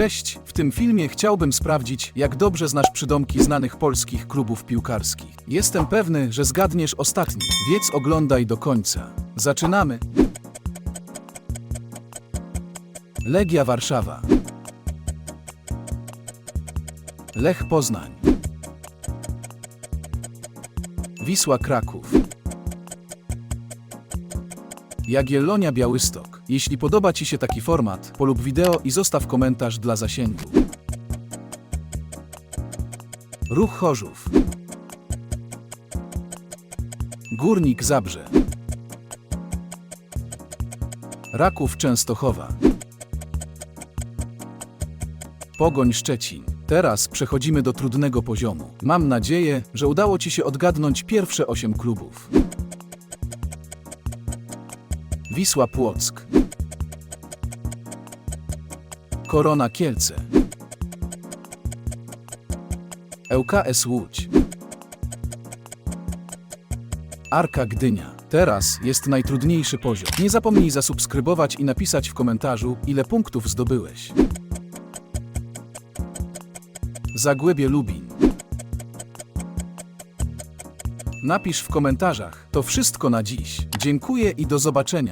Cześć, w tym filmie chciałbym sprawdzić, jak dobrze znasz przydomki znanych polskich klubów piłkarskich. Jestem pewny, że zgadniesz ostatni, więc oglądaj do końca. Zaczynamy. Legia Warszawa. Lech Poznań. Wisła Kraków. Jagiellonia Białystok. Jeśli podoba Ci się taki format, polub wideo i zostaw komentarz dla zasięgu. Ruch Chorzów. Górnik Zabrze. Raków Częstochowa. Pogoń Szczecin. Teraz przechodzimy do trudnego poziomu. Mam nadzieję, że udało Ci się odgadnąć pierwsze 8 klubów. Wisła Płock. Korona Kielce. ŁKS Łódź. Arka Gdynia. Teraz jest najtrudniejszy poziom. Nie zapomnij zasubskrybować i napisać w komentarzu, ile punktów zdobyłeś. Zagłębie Lubin. Napisz w komentarzach. To wszystko na dziś. Dziękuję i do zobaczenia.